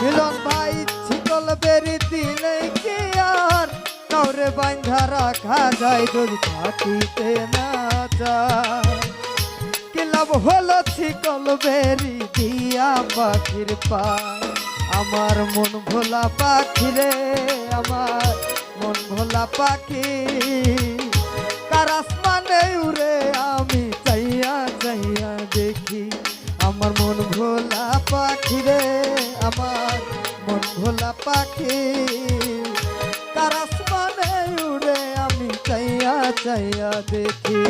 মিলন ভাই ছিকল বেরি দিলে কি আর? কাউরে বান্ধা রাখা যায়, যদি থাকিতে না যায়। কি লাভ হলো ছিকল বেরি দিয়া পাখির পায়? আমার মন ভোলা পাখি রে, আমার মন ভোলা পাখি। কার আসমানে উড়ে আমি চাইয়া দেখি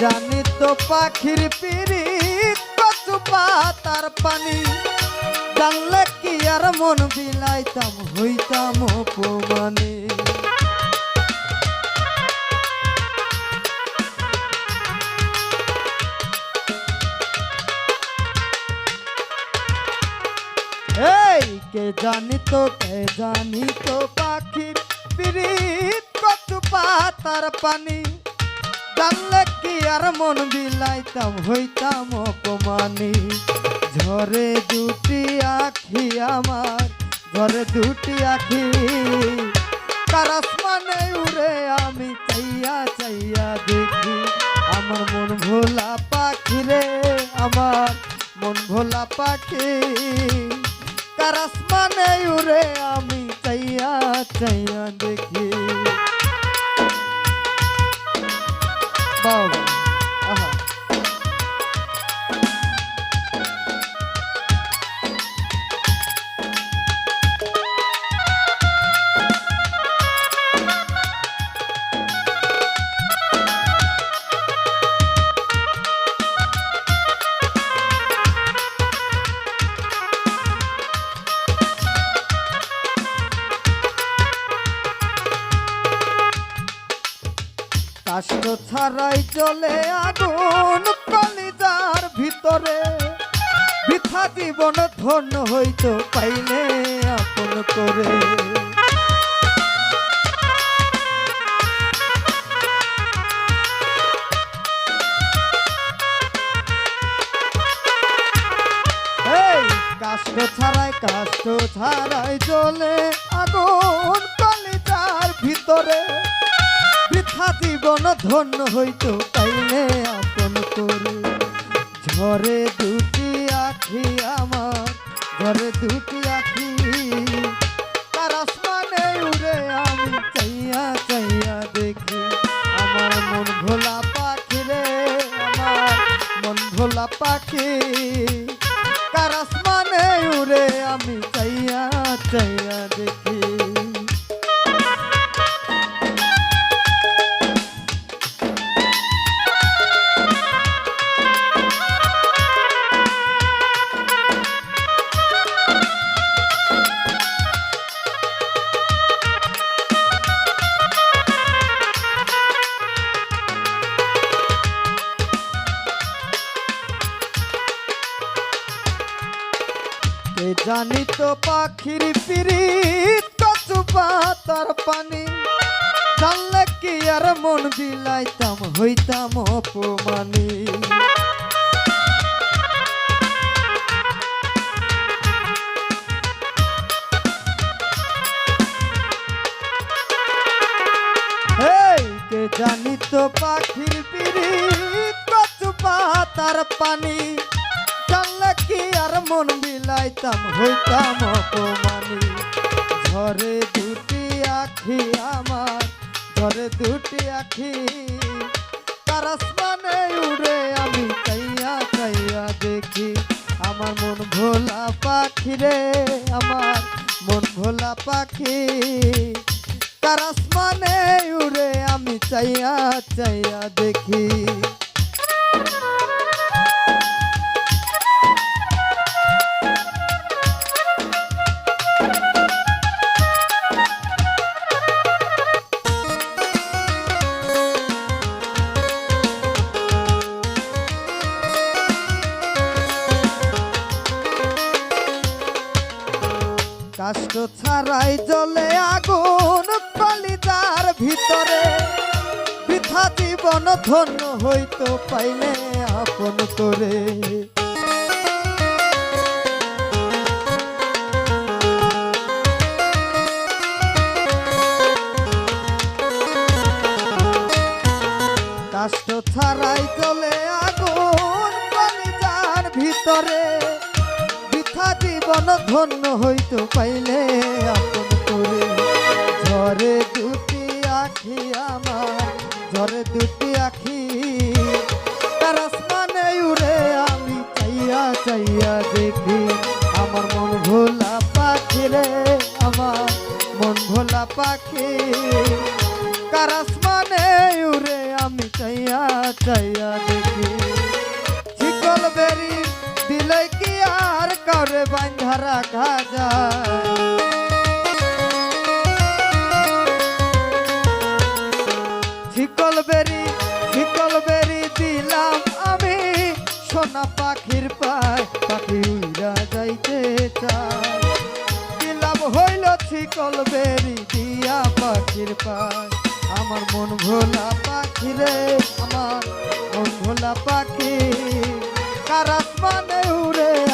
জানি তো পাখির কচু পাতার পানি। জানলে কি আর মন বিলাইতাম, হইতাম অপমানে। এই, কে জানি তো কে জানি তো পাখির পিরিত কচু পাতার পানি। জানলে কি আর মন বিলাইতাম? হইতাম অপমানি। ঝরে দুটি আখি আমার ঝরে দুটি আখি। তার আসমানে উড়ে আমি চাইয়া চাইয়া দেখি, আমার মন ভোলা পাখি রে আমার, মন ভোলা পাখি। তার আসমানে উড়ে আমি চাইয়া চাইয়া দেখি। Oh. ছাড়াই চলে আগুন কলিজার ভিতরে। বৃথা জীবন ধন্য হইতো পাইলে আপন করে। কাষ্ট ছাড়াই কাষ্ট ছাড়াই চলে আগুন কলিজার ভিতরে। জীবন ধন্য হইতো পাইলে আপন করে। ঝরে দুটি আখি আমার, ঝরে দুটি আখি। তার আসমানে উড়ে আমি চাইয়া চাইয়া দেখি, আমার মন ভোলা পাখি রে, আমার মন ভোলা পাখি। কার আসমানে উড়ে আমি চাইয়া চাইয়া জানি তো পাখির পিরিত কচু পাতার পানি। জানলে কি আর মন বিলাইতাম, হইতাম অপমানি। জানি তো পাখির পিরিত কচু পাতার পানি। কি আর মন বিলাইতাম হইতাম অপমানি। ঝরে দুটি আখি আমার ঝরে দুটি আখি। তার আসমানে উড়ে আমি চাইয়া চাইয়া দেখি, আমার মন ভোলা পাখি রে আমার, মন ভোলা পাখি। তার আসমানে উড়ে আমি চাইয়া চাইয়া দেখি ছাড়াই জলে আগুন কলিজার ভিতরে। বৃথা জীবন ধন্য হইতো পাইলে আপন করে। জীবন ধন্য হইতো পাইলে আপন করে। ঝরে দুটি আখি আমার, ঝরে দুটি আখি। তার আসমানে উড়ে আমি চাইয়া চাইয়া দেখি, আমার মন ভোলা পাখি রে আমার, মন ভোলা পাখি। কার আসমানে উড়ে আমি চাইয়া চাইয়া দেখি, শিকল বেরি দিলে কি আর কারে বান্ধা রাখা যায় শিকল বেরি শিকল বেরি দিলাম আমি, সোনা পাখির পায় পাখি উইরা যাইতে চায়। দিলাম হইল শিকল বেরি দিয়া পাখির পায়। আমার মন ভোলা পাখি রে, আমার মন ভোলা পাখি। কারাস মানে উড়ে